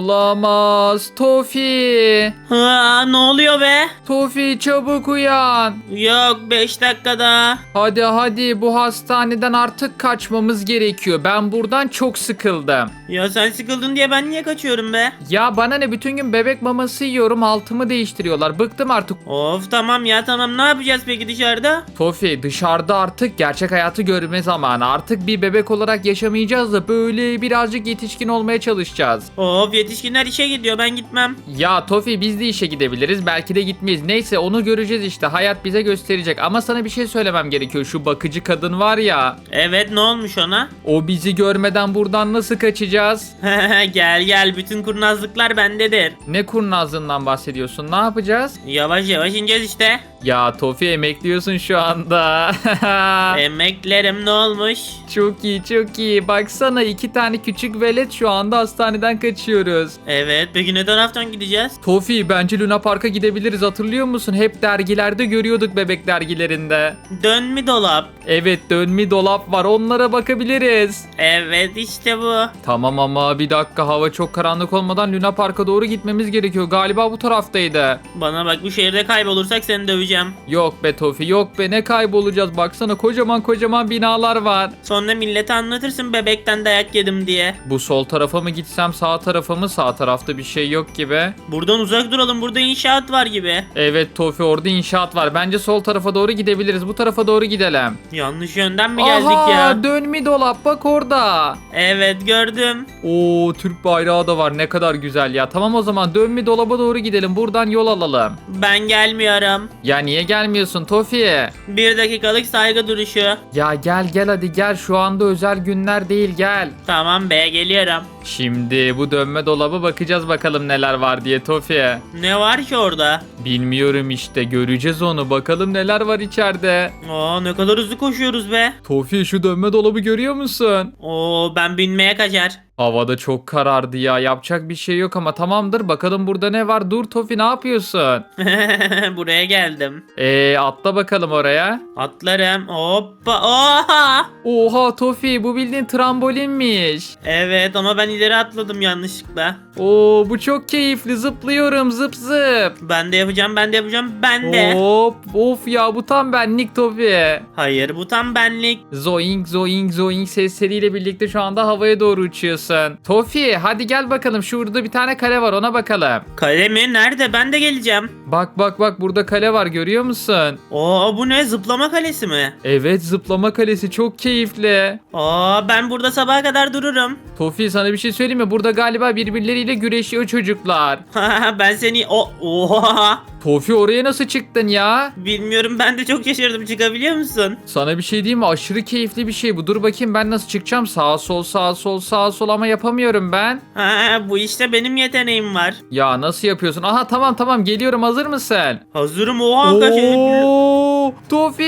Olamaz. Tofi. Ha, ne oluyor be? Tofi çabuk uyan. Yok 5 dakikada. Hadi hadi bu hastaneden artık kaçmamız gerekiyor. Ben buradan çok sıkıldım. Ya sen sıkıldın diye ben niye kaçıyorum be? Ya bana ne bütün gün bebek maması yiyorum altımı değiştiriyorlar. Bıktım artık. Of tamam ya tamam ne yapacağız peki dışarıda? Tofi dışarıda artık gerçek hayatı görme zamanı. Artık bir bebek olarak yaşamayacağız da böyle birazcık yetişkin olmaya çalışacağız. Of yetişkinler işe gidiyor ben gitmem. Ya Tofi biz de işe gidebiliriz. Belki de gitmeyiz. Neyse onu göreceğiz işte. Hayat bize gösterecek. Ama sana bir şey söylemem gerekiyor. Şu bakıcı kadın var ya. Evet ne olmuş ona? O bizi görmeden buradan nasıl kaçacağız? gel gel bütün kurnazlıklar bendedir. Ne kurnazlığından bahsediyorsun? Ne yapacağız? Yavaş yavaş ineceğiz işte. Ya Tofi emekliyorsun şu anda. Emeklerim ne olmuş? çok iyi çok iyi. Baksana iki tane küçük velet şu anda hastaneden kaçıyoruz. Evet peki ne taraftan gideceğiz? Tofi bence Luna Park'a gidebiliriz hatırlıyor musun? Hep dergilerde görüyorduk bebek dergilerinde. Dön mü dolap? Evet dönme dolap var onlara bakabiliriz. Evet işte bu. Tamam ama bir dakika hava çok karanlık olmadan Luna Park'a doğru gitmemiz gerekiyor. Galiba bu taraftaydı. Bana bak bu şehirde kaybolursak seni döveceğim. Yok be Tofi yok be ne kaybolacağız baksana kocaman kocaman binalar var. Sonra millete anlatırsın bebekten dayak yedim diye. Bu sol tarafa mı gitsem sağ tarafa mı sağ tarafta bir şey yok gibi. Buradan uzak duralım burada inşaat var gibi. Evet Tofi orada inşaat var. Bence sol tarafa doğru gidebiliriz. Bu tarafa doğru gidelim. Yanlış yönden mi geldik Aha, ya? dönme dolap bak orada. Evet gördüm. Oo Türk bayrağı da var ne kadar güzel ya. Tamam o zaman dönme dolaba doğru gidelim. Buradan yol alalım. Ben gelmiyorum. Ya niye gelmiyorsun Tofi? Bir dakikalık saygı duruşu. Ya gel gel hadi gel şu anda özel günler değil gel. Tamam be geliyorum. Şimdi bu dönme dolaba bakacağız bakalım neler var diye Tofi. Ne var ki orada? Bilmiyorum işte göreceğiz onu bakalım neler var içeride. Oo ne kadar hızlı koşuyoruz be. Tofi şu dönme dolabı görüyor musun? Oo ben binmeye kaçar. Havada çok karardı ya yapacak bir şey yok ama tamamdır bakalım burada ne var dur Tofi ne yapıyorsun? Buraya geldim. Eee atla bakalım oraya. Atlarım. Hoppa. Oha. Oha Tofi bu bildiğin trambolinmiş. Evet ama ben ileri atladım yanlışlıkla. Oo bu çok keyifli zıplıyorum zıp zıp. Ben de yapacağım ben de yapacağım ben de. Hop of ya bu tam benlik Tofi. Hayır bu tam benlik. Zoing zoing zoing sesleriyle birlikte şu anda havaya doğru uçuyorsun. Tofi hadi gel bakalım şurada bir tane kale var ona bakalım. Kale mi? Nerede? Ben de geleceğim. Bak bak bak burada kale var görüyor musun? Oo bu ne? Zıplama kalesi mi? Evet zıplama kalesi çok keyifli. Aa ben burada sabaha kadar dururum. Tofi sana bir şey söyleyeyim mi? Burada galiba birbirleriyle güreşiyor çocuklar. ben seni o oha Tofi oraya nasıl çıktın ya? bilmiyorum ben de çok şaşırdım çıkabiliyor musun? Sana bir şey diyeyim mi? Aşırı keyifli bir şey bu. Dur bakayım ben nasıl çıkacağım? Sağa sol sağa sol sağa sol ama yapamıyorum ben. Ha bu işte benim yeteneğim var. Ya nasıl yapıyorsun? Aha tamam tamam geliyorum hazır mısın? Hazırım oha kaç Oo, Tofi!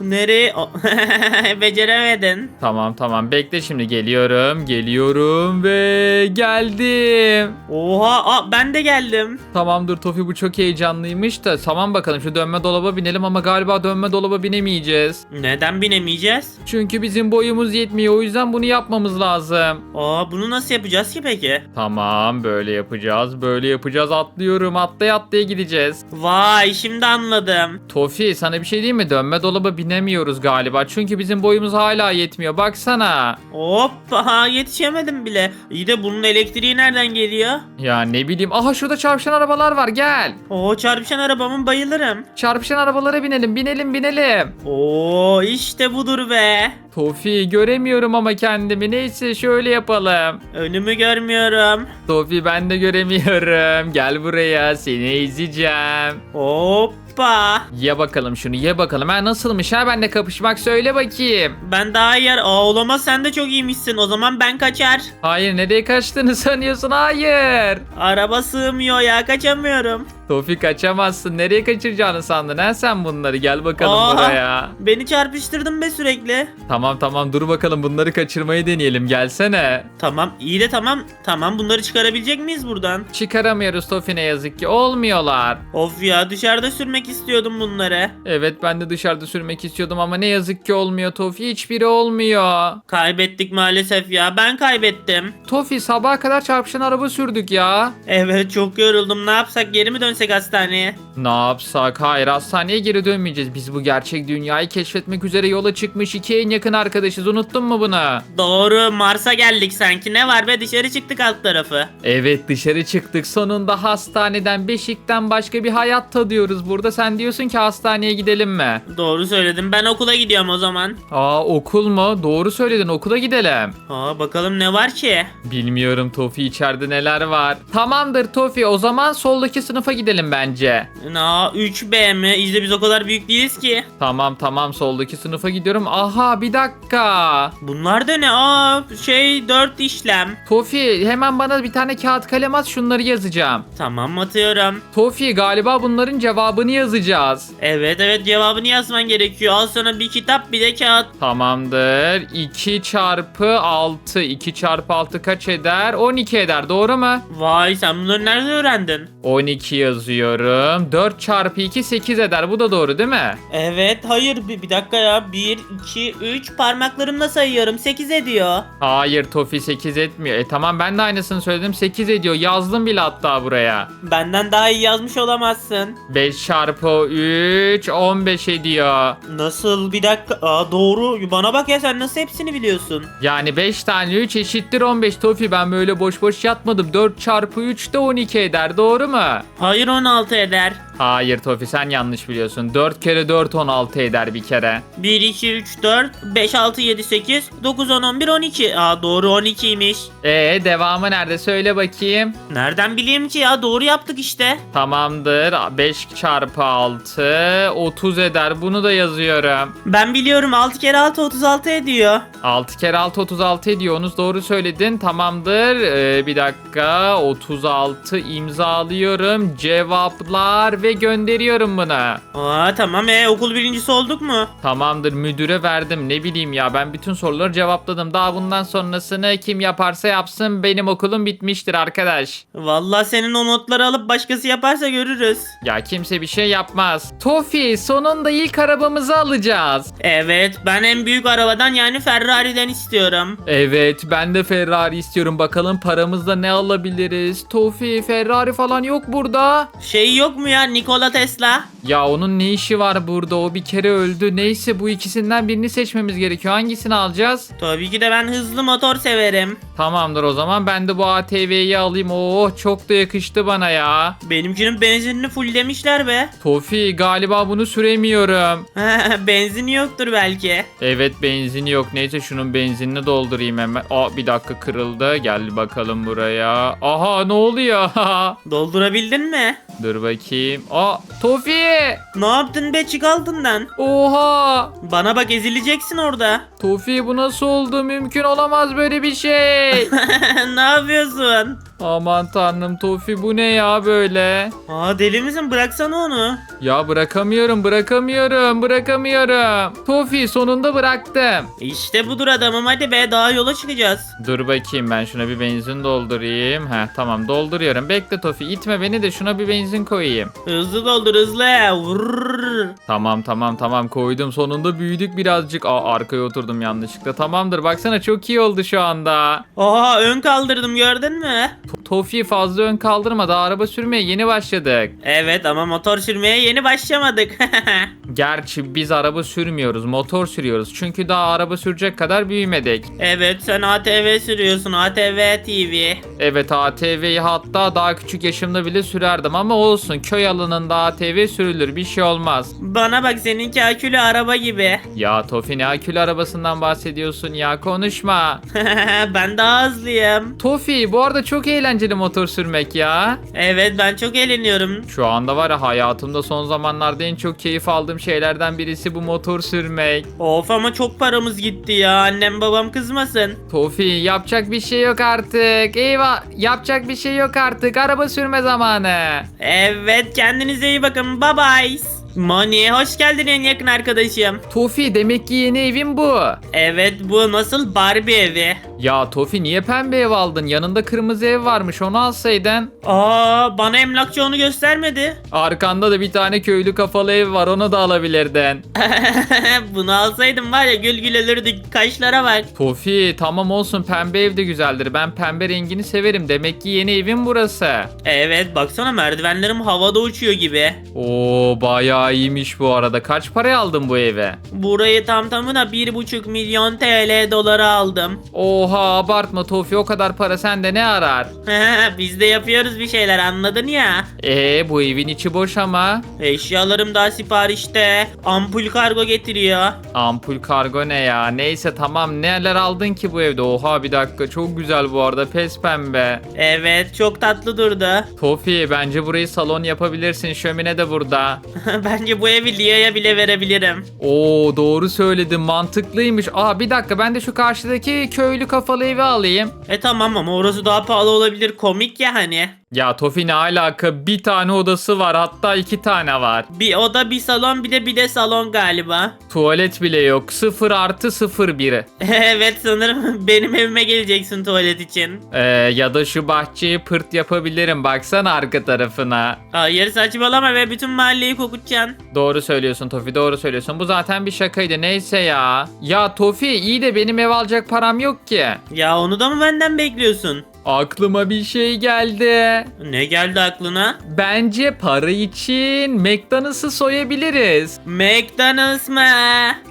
Nereye? Beceremedin. Tamam tamam bekle şimdi geliyorum geliyorum ve geldim. Oha aa, ben de geldim. Tamam dur Tofi bu çok heyecanlıymış da tamam bakalım şu dönme dolaba binelim ama galiba dönme dolaba binemeyeceğiz. Neden binemeyeceğiz? Çünkü bizim boyumuz yetmiyor o yüzden bunu yapmamız lazım. Aa bunu nasıl yapacağız ki peki? Tamam böyle yapacağız böyle yapacağız atlıyorum atlaya atlaya gideceğiz. Vay şimdi anladım. Tofi sana bir şey diyeyim mi dönme dolaba binemiyoruz galiba çünkü bizim boyumuz hala yetmiyor baksana. Hoppa yetişemedim bile. İyi de bunun elektriği nereden geliyor? Ya ne bileyim aha şurada çarpışan arabalar var gel. Oo çarpışan arabamın bayılırım. Çarpışan arabalara binelim binelim binelim. Oo işte budur be. Tofi göremiyorum ama kendimi neyse şöyle yapalım. Önümü görmüyorum. Tofi ben de göremiyorum. Gel buraya seni ezeceğim. Hoppa. Ye bakalım şunu ye bakalım. Ha nasılmış ha benimle kapışmak söyle bakayım. Ben daha yer. Aa olamaz sen de çok iyiymişsin. O zaman ben kaçar. Hayır nereye kaçtığını sanıyorsun hayır. Araba sığmıyor ya kaçamıyorum. Tofi kaçamazsın. Nereye kaçıracağını sandın ha sen bunları? Gel bakalım Aa! buraya. Beni çarpıştırdın be sürekli. Tamam tamam dur bakalım bunları kaçırmayı deneyelim. Gelsene. Tamam iyi de tamam. Tamam bunları çıkarabilecek miyiz buradan? Çıkaramıyoruz Tofi ne yazık ki. Olmuyorlar. Of ya dışarıda sürmek istiyordum bunları. Evet ben de dışarıda sürmek istiyordum ama ne yazık ki olmuyor Tofi. Hiçbiri olmuyor. Kaybettik maalesef ya. Ben kaybettim. Tofi sabaha kadar çarpışan araba sürdük ya. Evet çok yoruldum. Ne yapsak geri mi dönsek hastaneye? Ne yapsak? Hayır hastaneye geri dönmeyeceğiz. Biz bu gerçek dünyayı keşfetmek üzere yola çıkmış iki en yakın arkadaşız. Unuttun mu bunu? Doğru Mars'a geldik sanki. Ne var be dışarı çıktık alt tarafı. Evet dışarı çıktık. Sonunda hastaneden, beşikten başka bir hayat tadıyoruz burada. Sen diyorsun ki hastaneye gidelim mi? Doğru söyledim. Ben okula gidiyorum o zaman. Aa okul mu? Doğru söyledin okula gidelim. Aa bakalım ne var ki? Bilmiyorum Tofi içeride neler var. Tamamdır Tofi o zaman soldaki sınıfa gidelim bence. Aa 3B mi? İşte biz o kadar büyük değiliz ki. Tamam tamam soldaki sınıfa gidiyorum. Aha bir dakika. Bunlar da ne? Aa şey 4 işlem. Tofi hemen bana bir tane kağıt kalem at şunları yazacağım. Tamam atıyorum. Tofi galiba bunların cevabını yazacağız. Evet evet cevabını yazman gerekiyor. Al sana bir kitap bir de kağıt. Tamamdır. 2 çarpı 6. 2 çarpı 6 kaç eder? 12 eder doğru mu? Vay sen bunları nerede öğrendin? 12 yazıyorum. 4 çarpı 2 8 eder. Bu da doğru değil mi? Evet hayır bir, bir dakika ya. 1, 2, 3 parmaklarımla sayıyorum. 8 ediyor. Hayır Tofi 8 etmiyor. E tamam ben de aynısını söyledim. 8 ediyor. Yazdım bile hatta buraya. Benden daha iyi yazmış olamazsın. 5 çarpı 3 15 ediyor. Nasıl bir dakika? Aa doğru. Bana bak ya sen nasıl hepsini biliyorsun? Yani 5 tane 3 eşittir 15 Tofi. Ben böyle boş boş yatmadım. 4 çarpı 3 de 12 eder. Doğru mu? Hayır 16 eder. Hayır Tofi sen yanlış biliyorsun. 4 kere 4 16 eder bir kere. 1, 2, 3, 4, 5, 6, 7, 8, 9, 10, 11, 12. Aa doğru 12'ymiş. Ee devamı nerede söyle bakayım. Nereden bileyim ki ya doğru yaptık işte. Tamamdır. 5 çarpı 6 30 eder. Bunu da yazıyorum. Ben biliyorum 6 kere 6 36 ediyor. 6 kere 6 36 ediyor. Onu doğru söyledin. Tamamdır. Ee, bir dakika. 36 imzalıyorum. Cevaplar ve gönderiyorum bunu. Aa tamam e okul birincisi olduk mu? Tamamdır müdüre verdim ne bileyim ya ben bütün soruları cevapladım. Daha bundan sonrasını kim yaparsa yapsın benim okulum bitmiştir arkadaş. Vallahi senin o notları alıp başkası yaparsa görürüz. Ya kimse bir şey yapmaz. Tofi sonunda ilk arabamızı alacağız. Evet ben en büyük arabadan yani Ferrari'den istiyorum. Evet ben de Ferrari istiyorum bakalım paramızla ne alabiliriz. Tofi Ferrari falan yok burada. Şey yok mu ya Nikola Tesla? Ya onun ne işi var burada o bir kere öldü. Neyse bu ikisinden birini seçmemiz gerekiyor. Hangisini alacağız? Tabii ki de ben hızlı motor severim. Tamamdır o zaman ben de bu ATV'yi alayım. Oh çok da yakıştı bana ya. Benimkinin benzinini fulllemişler be. Tofi galiba bunu süremiyorum. Benzini yoktur belki. Evet benzini yok. Neyse şunun benzinini doldurayım hemen. Aa bir dakika kırıldı. Gel bakalım buraya. Aha ne oluyor? Doldurabildin mi? Dur bakayım. Aa Tofi! Ne yaptın be çık altından. Oha! Bana bak ezileceksin orada. Tofi bu nasıl oldu? Mümkün olamaz böyle bir şey. ne yapıyorsun? Aman tanrım Tofi bu ne ya böyle? Aa deli misin bıraksana onu. Ya bırakamıyorum bırakamıyorum bırakamıyorum. Tofi sonunda bıraktım. İşte budur adamım hadi be daha yola çıkacağız. Dur bakayım ben şuna bir benzin doldurayım. Heh tamam dolduruyorum. Bekle Tofi itme beni de şuna bir benzin koyayım. Hızlı doldur hızlı. Vurr. Tamam tamam tamam koydum. Sonunda büyüdük birazcık. Aa arkaya oturdum yanlışlıkla. Tamamdır baksana çok iyi oldu şu anda. Oha ön kaldırdım gördün mü? To- Tofi fazla ön kaldırma daha araba sürmeye yeni başladık. Evet ama motor sürmeye yeni başlamadık. Gerçi biz araba sürmüyoruz motor sürüyoruz. Çünkü daha araba sürecek kadar büyümedik. evet sen ATV sürüyorsun ATV TV. Evet ATV'yi hatta daha küçük yaşımda bile sürerdim ama olsun köy alanında ATV sürülür bir şey olmaz. Bana bak seninki akülü araba gibi. Ya Tofi ne akülü arabasından bahsediyorsun ya konuşma. ben daha hızlıyım. Tofi bu arada çok eğlenceli eğlenceli motor sürmek ya. Evet ben çok eğleniyorum. Şu anda var ya hayatımda son zamanlarda en çok keyif aldığım şeylerden birisi bu motor sürmek. Of ama çok paramız gitti ya. Annem babam kızmasın. Tofi yapacak bir şey yok artık. Eyvah yapacak bir şey yok artık. Araba sürme zamanı. Evet kendinize iyi bakın. Bye bye. Moni hoş geldin en yakın arkadaşım. Tofi demek ki yeni evin bu. Evet bu nasıl Barbie evi? Ya Tofi niye pembe ev aldın? Yanında kırmızı ev varmış onu alsaydın. Aa bana emlakçı onu göstermedi. Arkanda da bir tane köylü kafalı ev var onu da alabilirdin. Bunu alsaydım var ya gül gül ölürdük. Kaşlara bak. Tofi tamam olsun pembe ev de güzeldir. Ben pembe rengini severim. Demek ki yeni evin burası. Evet baksana merdivenlerim havada uçuyor gibi. Oo bayağı iyiymiş bu arada. Kaç paraya aldın bu eve? Burayı tam tamına 1,5 milyon TL dolara aldım. Oha abartma Tofi o kadar para sende ne arar? Biz de yapıyoruz bir şeyler anladın ya. Ee bu evin içi boş ama. Eşyalarım daha siparişte. Ampul kargo getiriyor. Ampul kargo ne ya? Neyse tamam neler aldın ki bu evde? Oha bir dakika çok güzel bu arada pes pembe. Evet çok tatlı durdu. Tofi bence burayı salon yapabilirsin. Şömine de burada. Bence bu evi Lia'ya bile verebilirim. Oo doğru söyledin mantıklıymış. Aa bir dakika ben de şu karşıdaki köylü kafalı evi alayım. E tamam ama orası daha pahalı olabilir. Komik ya hani. Ya Tofi ne alaka? Bir tane odası var hatta iki tane var. Bir oda bir salon bir de bir de salon galiba. Tuvalet bile yok. 0 artı 0 biri. evet sanırım benim evime geleceksin tuvalet için. Ee, ya da şu bahçeyi pırt yapabilirim. Baksana arka tarafına. Hayır saçmalama ve bütün mahalleyi kokutacaksın. Doğru söylüyorsun Tofi doğru söylüyorsun. Bu zaten bir şakaydı neyse ya. Ya Tofi iyi de benim ev alacak param yok ki. Ya onu da mı benden bekliyorsun? Aklıma bir şey geldi. Ne geldi aklına? Bence para için McDonald's'ı soyabiliriz. McDonald's mı?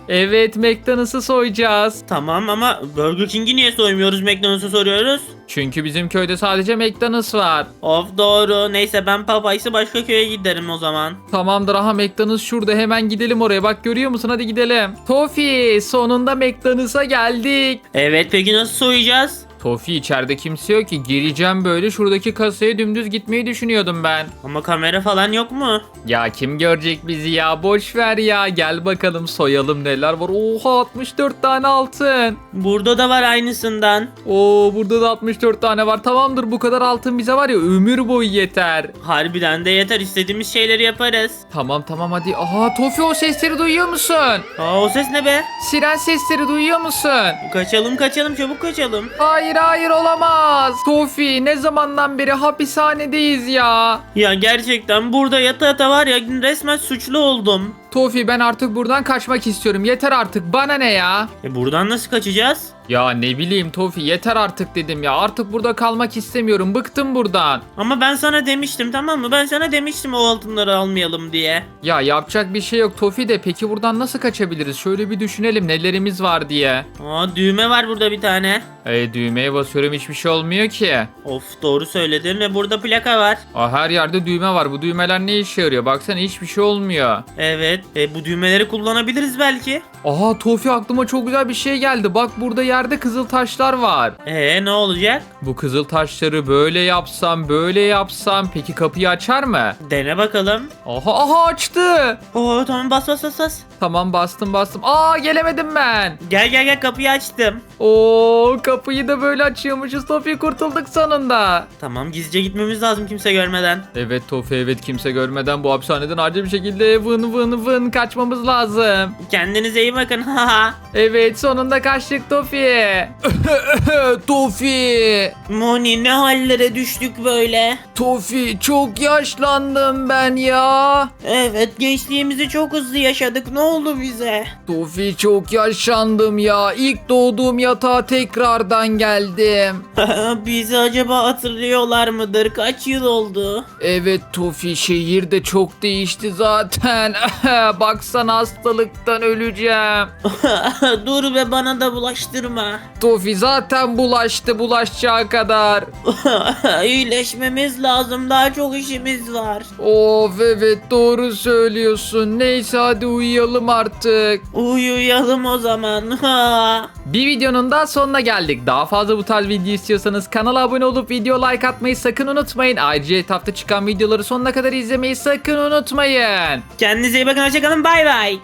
Evet McDonald's'ı soyacağız. Tamam ama Burger King'i niye soymuyoruz McDonald's'ı soruyoruz? Çünkü bizim köyde sadece McDonald's var. Of doğru. Neyse ben Popeyes'ı başka köye giderim o zaman. Tamamdır aha McDonald's şurada hemen gidelim oraya. Bak görüyor musun hadi gidelim. Tofi sonunda McDonald's'a geldik. Evet peki nasıl soyacağız? Tofi içeride kimse yok ki. Gireceğim böyle şuradaki kasaya dümdüz gitmeyi düşünüyordum ben. Ama kamera falan yok mu? Ya kim görecek bizi ya boş ver ya. Gel bakalım soyalım neler var. Oha 64 tane altın. Burada da var aynısından. Oo burada da 64 tane var. Tamamdır bu kadar altın bize var ya ömür boyu yeter. Harbiden de yeter istediğimiz şeyleri yaparız. Tamam tamam hadi. Aha Tofi o sesleri duyuyor musun? Aa o ses ne be? Siren sesleri duyuyor musun? Kaçalım kaçalım çabuk kaçalım. Hayır hayır olamaz. Tofi ne zamandan beri hapishanedeyiz ya. Ya gerçekten burada yata yata var ya resmen suçlu oldum. Tofi ben artık buradan kaçmak istiyorum. Yeter artık bana ne ya? E buradan nasıl kaçacağız? Ya ne bileyim Tofi yeter artık dedim ya. Artık burada kalmak istemiyorum. Bıktım buradan. Ama ben sana demiştim tamam mı? Ben sana demiştim o altınları almayalım diye. Ya yapacak bir şey yok Tofi de peki buradan nasıl kaçabiliriz? Şöyle bir düşünelim nelerimiz var diye. Aa düğme var burada bir tane. E düğmeye basıyorum hiçbir şey olmuyor ki. Of doğru söyledin ve burada plaka var. Aa, her yerde düğme var. Bu düğmeler ne işe yarıyor? Baksana hiçbir şey olmuyor. Evet. E, bu düğmeleri kullanabiliriz belki. Aha Tofi aklıma çok güzel bir şey geldi. Bak burada yerde kızıl taşlar var. E ne olacak? Bu kızıl taşları böyle yapsam, böyle yapsam peki kapıyı açar mı? Dene bakalım. Aha aha açtı. Oo tamam bas bas bas bas. Tamam bastım bastım. Aa gelemedim ben. Gel gel gel kapıyı açtım. Oo kapıyı da böyle açıyormuşuz. Tofi kurtulduk sonunda. Tamam gizlice gitmemiz lazım kimse görmeden. Evet Tofi evet kimse görmeden bu hapishaneden acil bir şekilde vın vın vın kaçmamız lazım. Kendinize iyi bakın. Evet sonunda kaçtık Tofi. Tofi. Moni ne hallere düştük böyle. Tofi çok yaşlandım ben ya. Evet gençliğimizi çok hızlı yaşadık. Ne oldu bize? Tofi çok yaşlandım ya. İlk doğduğum yatağa tekrardan geldim. Bizi acaba hatırlıyorlar mıdır? Kaç yıl oldu? Evet Tofi şehir de çok değişti zaten. Baksana hastalıktan öleceğim. Dur be bana da bulaştırma. Tofi zaten bulaştı bulaşacağı kadar. İyileşmemiz lazım. Daha çok işimiz var. Of evet doğru söylüyorsun. Neyse hadi uyuyalım uyuyalım artık. Uyuyalım o zaman. Ha. Bir videonun da sonuna geldik. Daha fazla bu tarz video istiyorsanız kanala abone olup video like atmayı sakın unutmayın. Ayrıca etrafta çıkan videoları sonuna kadar izlemeyi sakın unutmayın. Kendinize iyi bakın hoşçakalın bay bay.